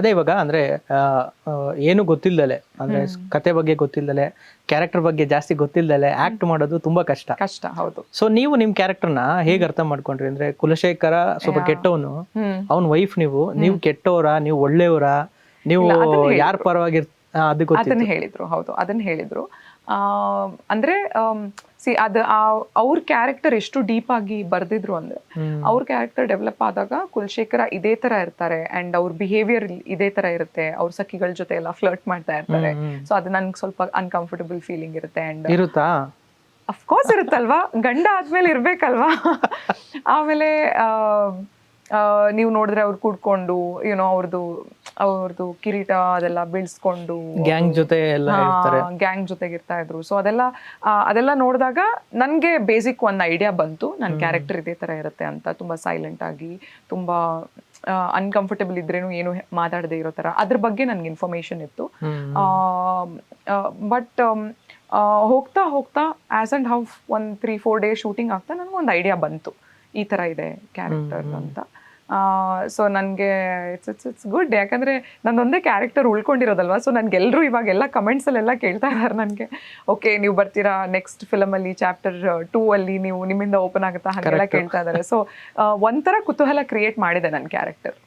ಅದೇ ಇವಾಗ ಅಂದ್ರೆ ಏನು ಗೊತ್ತಿಲ್ದಲೆ ಅಂದ್ರೆ ಕತೆ ಬಗ್ಗೆ ಗೊತ್ತಿಲ್ದಲೆ ಕ್ಯಾರೆಕ್ಟರ್ ಬಗ್ಗೆ ಜಾಸ್ತಿ ಗೊತ್ತಿಲ್ದಲೆ ಆಕ್ಟ್ ಮಾಡೋದು ತುಂಬಾ ಕಷ್ಟ. ಕಷ್ಟ ಹೌದು. ಸೊ ನೀವು ನಿಮ್ ಕ್ಯಾರೆಕ್ಟರ್ನ ಹೇಗೆ ಅರ್ಥ ಮಾಡ್ಕೊಂಡ್ರಿ? ಅಂದ್ರೆ ಕುಲಶೇಖರ ಸ್ವಲ್ಪ ಕೆಟ್ಟವನು ಅವನ್ ವೈಫ್ ನೀವು ನೀವು ಕೆಟ್ಟವರ ನೀವು ಒಳ್ಳೆಯವರ ನೀವು ಯಾರ ಪರವಾಗಿ ಅದು ಗೊತ್ತಿತ್ತು ಅದನ್ನ ಹೇಳಿದ್ರು ಹೌದು ಅದನ್ನ ಹೇಳಿದ್ರು. ಅಂದ್ರೆ ಸಿ ಅದ ಅವ್ರ ಕ್ಯಾರೆಕ್ಟರ್ ಎಷ್ಟು ಡೀಪ್ ಆಗಿ ಬರ್ದಿದ್ರು ಅಂದ್ರೆ. ಅವ್ರ ಕ್ಯಾರೆಕ್ಟರ್ ಡೆವಲಪ್ ಆದಾಗ ಕುಲಶೇಖರ ಇದೇ ತರ ಇರ್ತಾರೆ ಅಂಡ್ ಅವ್ರ ಬಿಹೇವಿಯರ್ ಇದೇ ತರ ಇರುತ್ತೆ ಅವ್ರ ಸಖಿಗಳ ಜೊತೆ ಎಲ್ಲ ಫ್ಲರ್ಟ್ ಮಾಡ್ತಾ ಇರ್ತಾರೆ. ಸೊ ಅದು ನನ್ಗೆ ಸ್ವಲ್ಪ ಅನ್ಕಂಫರ್ಟಬಲ್ ಫೀಲಿಂಗ್ ಇರುತ್ತೆ ಅಂಡ್ ಇರುತ್ತಾ? ಅಫ್ಕೋರ್ಸ್ ಇರುತ್ತಲ್ವಾ? ಗಂಡ ಆದ್ಮೇಲೆ ಇರ್ಬೇಕಲ್ವಾ? ಆಮೇಲೆ ನೀವು ನೋಡಿದ್ರೆ ಅವ್ರು ಕೂಡ್ಕೊಂಡು ಏನೋ ಅವ್ರದ್ದು ಅವ್ರದ್ದು ಕಿರೀಟ ಅದೆಲ್ಲ ಬೀಳ್ಸ್ಕೊಂಡು ಗ್ಯಾಂಗ್ ಜೊತೆ ಎಲ್ಲ ಇರ್ತಾರೆ. ಗ್ಯಾಂಗ್ ಜೊತೆಗೆ ಇರ್ತಾ ಇದ್ರು. ಸೊ ಅದೆಲ್ಲ ಅದೆಲ್ಲ ನೋಡಿದಾಗ ನನಗೆ ಬೇಸಿಕ್ ಒಂದು ಐಡಿಯಾ ಬಂತು. ನನ್ನ ಕ್ಯಾರೆಕ್ಟರ್ ಇದೇ ತರ ಇರುತ್ತೆ ಅಂತ ತುಂಬಾ ಸೈಲೆಂಟ್ ಆಗಿ ತುಂಬಾ ಅನ್ಕಂಫರ್ಟಬಲ್ ಇದ್ರೇನು ಏನು ಮಾತಾಡದೆ ಇರೋ ತರ. ಅದ್ರ ಬಗ್ಗೆ ನನ್ಗೆ ಇನ್ಫಾರ್ಮೇಶನ್ ಇತ್ತು. ಬಟ್ ಹೋಗ್ತಾ ಹೋಗ್ತಾ as and how one three four day shooting ಆಗ್ತಾ ನನಗೆ ಒಂದು ಐಡಿಯಾ ಬಂತು. ಈ ಥರ ಇದೆ ಕ್ಯಾರೆಕ್ಟರ್ ಅಂತ. ಸೊ ನನಗೆ ಇಟ್ಸ್ ಇಟ್ಸ್ ಇಟ್ಸ್ ಗುಡ್ ಯಾಕಂದರೆ ಒಂದೇ ಕ್ಯಾರೆಕ್ಟರ್ ಉಳ್ಕೊಂಡಿರೋದಲ್ವಾ? ಸೊ ನನಗೆಲ್ಲರೂ ಇವಾಗೆಲ್ಲ ಕಮೆಂಟ್ಸಲ್ಲೆಲ್ಲ ಕೇಳ್ತಾ ಇದ್ದಾರೆ ನನಗೆ. ಓಕೆ ನೀವು ಬರ್ತೀರಾ ನೆಕ್ಸ್ಟ್ ಫಿಲಮಲ್ಲಿ ಚಾಪ್ಟರ್ ಟೂ ಅಲ್ಲಿ ನೀವು ನಿಮ್ಮಿಂದ ಓಪನ್ ಆಗುತ್ತಾ? ಹಾಗೆಲ್ಲ ಕೇಳ್ತಾ ಇದ್ದಾರೆ ಸೊ ಒಂಥರ ಕುತೂಹಲ ಕ್ರಿಯೇಟ್ ಮಾಡಿದೆ ನನ್ನ ಕ್ಯಾರೆಕ್ಟರ್